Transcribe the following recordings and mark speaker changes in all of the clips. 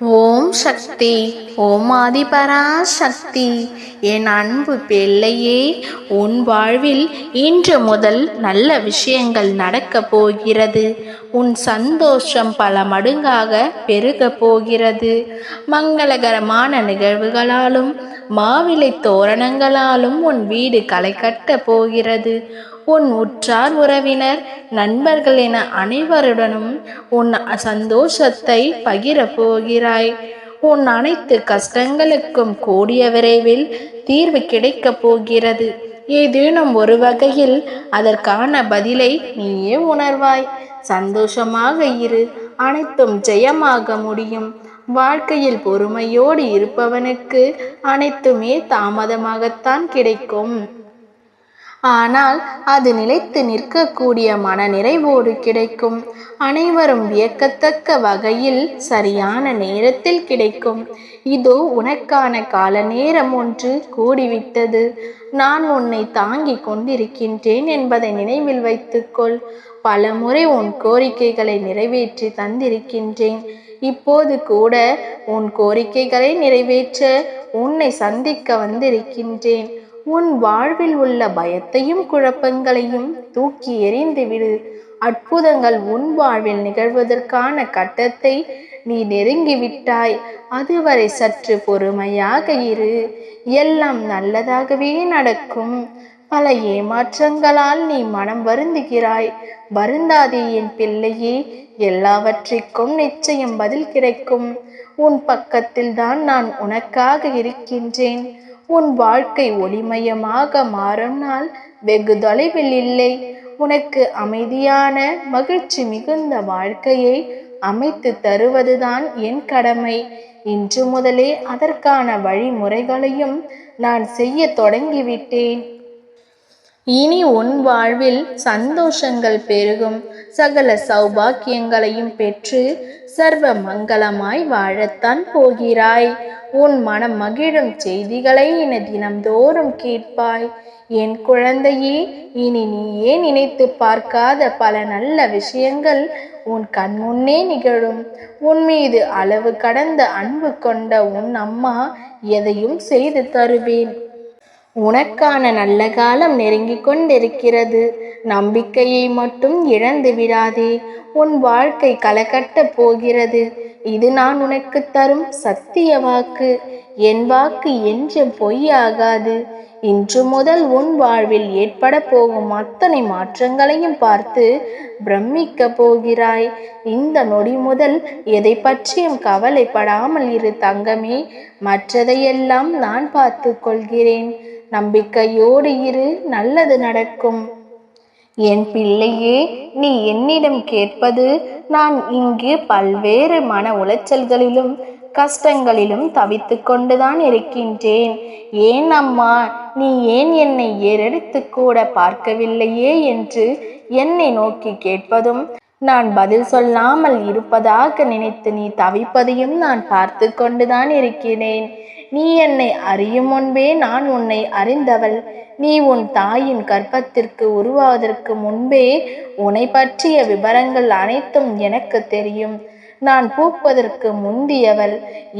Speaker 1: ஓம் சக்தி. ஓம் ஆதிபரா சக்தி என் அன்பு பிள்ளையே உன் வாழ்வில் இன்று முதல் நல்ல விஷயங்கள் நடக்கப் போகிறது. உன் சந்தோஷம் பல மடங்காக பெருகப் போகிறது. மங்களகரமான நிகழ்வுகளாலும் மாவிலை தோரணங்களாலும் உன் வீடு களை கட்ட போகிறது. உன் உற்றார் உறவினர் நண்பர்கள் என அனைவருடனும் உன் சந்தோஷத்தை பகிர போகிறாய். உன் அனைத்து கஷ்டங்களுக்கும் கூடிய விரைவில் தீர்வு கிடைக்கப் போகிறது. ஏதேனும் ஒரு வகையில் அதற்கான பதிலை நீயே உணர்வாய். சந்தோஷமாக இரு. அனைத்தும் ஜெயமாக முடியும். வாழ்க்கையில் பொறுமையோடு இருப்பவனுக்கு அனைத்துமே தாமதமாகத்தான் கிடைக்கும். ஆனால் அது நிலைத்து நிற்கக்கூடிய மனநிறைவோடு கிடைக்கும். அனைவரும் வியக்கத்தக்க வகையில் சரியான நேரத்தில் கிடைக்கும். இதோ உனக்கான கால நேரம் ஒன்று கூடிவிட்டது. நான் உன்னை தாங்கிக் கொண்டிருக்கின்றேன் என்பதை நினைவில் வைத்துக்கொள். பல முறை உன் கோரிக்கைகளை நிறைவேற்றி தந்திருக்கின்றேன். இப்போது கூட உன் கோரிக்கைகளை நிறைவேற்ற உன்னை சந்திக்க வந்திருக்கின்றேன். உன் வாழ்வில் உள்ள பயத்தையும் குழப்பங்களையும் தூக்கி எறிந்துவிடு அற்புதங்கள் உன் வாழ்வில் நிகழ்வதற்கான கட்டத்தை நீ நெருங்கிவிட்டாய் அதுவரை சற்று பொறுமையாக இரு. எல்லாம் நல்லதாகவே நடக்கும். பல ஏமாற்றங்களால் நீ மனம் வருந்துகிறாய். வருந்தாதே என் பிள்ளையே எல்லாவற்றிற்கும் நிச்சயம் பதில் கிடைக்கும். உன் பக்கத்தில் தான் நான் உனக்காக இருக்கின்றேன். உன் வாழ்க்கை ஒளிமயமாக மாறும் நாள் வெகு தொலைவில் இல்லை. உனக்கு அமைதியான மகிழ்ச்சி மிகுந்த வாழ்க்கையை அமைத்து தருவதுதான் என் கடமை. இன்று முதலே அதற்கான வழிமுறைகளையும் நான் செய்ய தொடங்கிவிட்டேன். இனி உன் வாழ்வில் சந்தோஷங்கள் பெருகும். சகல சௌபாக்கியங்களையும் பெற்று சர்வ மங்களமாய் வாழத்தான் போகிறாய். உன் மனம் மகிழும் செய்திகளை என தினம்தோறும் கேட்பாய். என் குழந்தையே இனி நீயே நினைத்து பார்க்காத பல நல்ல விஷயங்கள் உன் கண் முன்னே நிகழும். உன் மீது அளவு கடந்த அன்பு கொண்ட உன் அம்மா எதையும் செய்து தருவேன். உனக்கான நல்ல காலம் நெருங்கிக் கொண்டிருக்கிறது. நம்பிக்கையை மட்டும் இழந்து விடாதே. உன் வாழ்க்கை கலக்கட்டப் போகிறது. இது நான் உனக்கு தரும் சத்திய வாக்கு. என் வாக்கு என்றும் பொய்யாகாது. இன்று முதல் உன் வாழ்வில் ஏற்பட போகும் அத்தனை மாற்றங்களையும் பார்த்து பிரமிக்க போகிறாய். இந்த நொடி முதல் எதை பற்றியும் கவலைப்படாமல் இரு தங்கமே. மற்றதையெல்லாம் நான் பார்த்து கொள்கிறேன். நம்பிக்கையோடு இரு நல்லது நடக்கும். என் பிள்ளையே நீ என்னிடம் கேட்பது நான் இங்கு பல்வேறு மன உளைச்சல்களிலும் கஷ்டங்களிலும் தவித்து கொண்டுதான் இருக்கின்றேன். ஏன் அம்மா நீ ஏன் என்னை ஏறெடுத்து கூட பார்க்கவில்லையே என்று என்னை நோக்கி கேட்பதும் நான் பதில் சொல்லாமல் இருப்பதாக நினைத்து நீ தவிப்பதையும் நான் பார்த்து கொண்டுதான் இருக்கிறேன். நீ என்னை அறியும் முன்பே நான் உன்னை அறிந்தவள். நீ உன் தாயின் கற்பத்திற்கு உருவாவதற்கு முன்பே உன்னை பற்றிய விவரங்கள் அனைத்தும் எனக்கு தெரியும். நான் பூப்பதற்கு முந்தியவள்.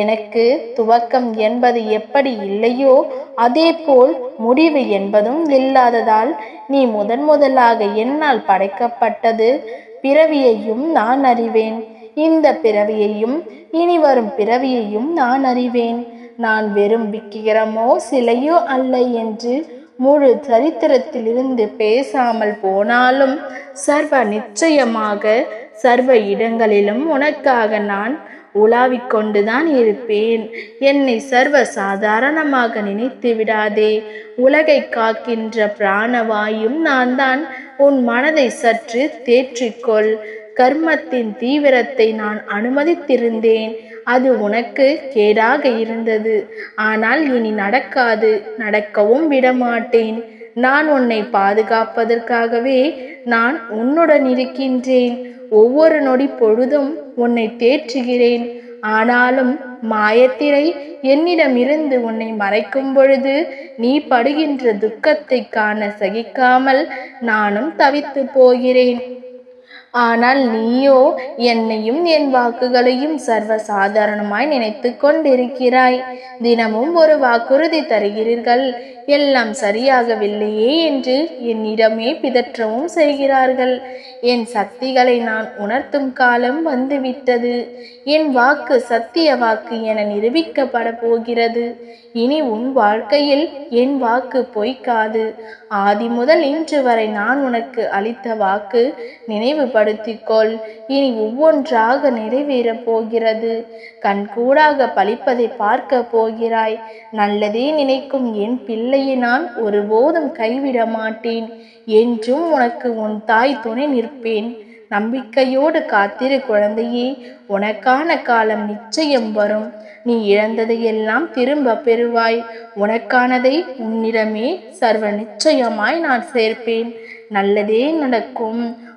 Speaker 1: எனக்கு துவக்கம் என்பது எப்படி இல்லையோ அதேபோல் முடிவு என்பதும் இல்லாததால் நீ முதன் முதலாக என்னால் படைக்கப்பட்டது. பிறவியையும் நான் அறிவேன். இந்த பிறவியையும் இனி வரும் பிறவியையும் நான் அறிவேன். நான் வெறும் விக்கிரமோ சிலையோ அல்ல என்று முழு சரித்திரத்திலிருந்து பேசாமல் போனாலும் சர்வ நிச்சயமாக சர்வ இடங்களிலும் உனக்காக நான் உலாவிக் கொண்டுதான் இருப்பேன். என்னை சர்வ சாதாரணமாக நினைத்து விடாதே. உலகை காக்கின்ற பிராணவாயும் நான் தான் உன் மனதை சற்று தேற்றிக்கொள் கர்மத்தின் தீவிரத்தை நான் அனுமதித்திருந்தேன். அது உனக்கு கேடாக இருந்தது. ஆனால் இனி நடக்காது. நடக்கவும் விடமாட்டேன். நான் உன்னை பாதுகாப்பதற்காகவே நான் உன்னுடன் இருக்கின்றேன். ஒவ்வொரு நொடி பொழுதும் உன்னை தேற்றுகிறேன். ஆனாலும் மாயத்திரை என்னிடமிருந்து உன்னை மறைக்கும் பொழுது நீ படுகின்ற துக்கத்தை காண சகிக்காமல் நானும் தவித்து போகிறேன். ஆனால் நீயோ என்னையும் என் வாக்குகளையும் சர்வ சாதாரணமாய் நினைத்து கொண்டிருக்கிறாய். தினமும் ஒரு வாக்குறுதி தருகிறீர்கள். எல்லாம் சரியாகவில்லையே என்று என்னிடமே பிதற்றவும் செய்கிறார்கள். என் சக்திகளை நான் உணர்த்தும் காலம் வந்துவிட்டது. என் வாக்கு சத்திய வாக்கு என நிரூபிக்கப்பட போகிறது. இனி உன் வாழ்க்கையில் என் வாக்கு பொய்க்காது. ஆதி முதல் இன்று வரை நான் உனக்கு அளித்த வாக்கு நினைவுபடுத்திக்கொள் இனி ஒவ்வொன்றாக நிறைவேறப் போகிறது. கண்கூடாக பழிப்பதை பார்க்க போகிறாய். நல்லதே நினைக்கும் என் பிள்ளையை நான் ஒருபோதும் கைவிட மாட்டேன் என்றும் உனக்கு உன் தாய் துணை நிற்பேன். நம்பிக்கையோடு காத்திரு குழந்தையே. உனக்கான காலம் நிச்சயம் வரும். நீ இழந்ததையெல்லாம் திரும்ப பெறுவாய். உனக்கானதை உன்னிடமே சர்வ நிச்சயமாய் நான் சேர்ப்பேன். நல்லதே நடக்கும்.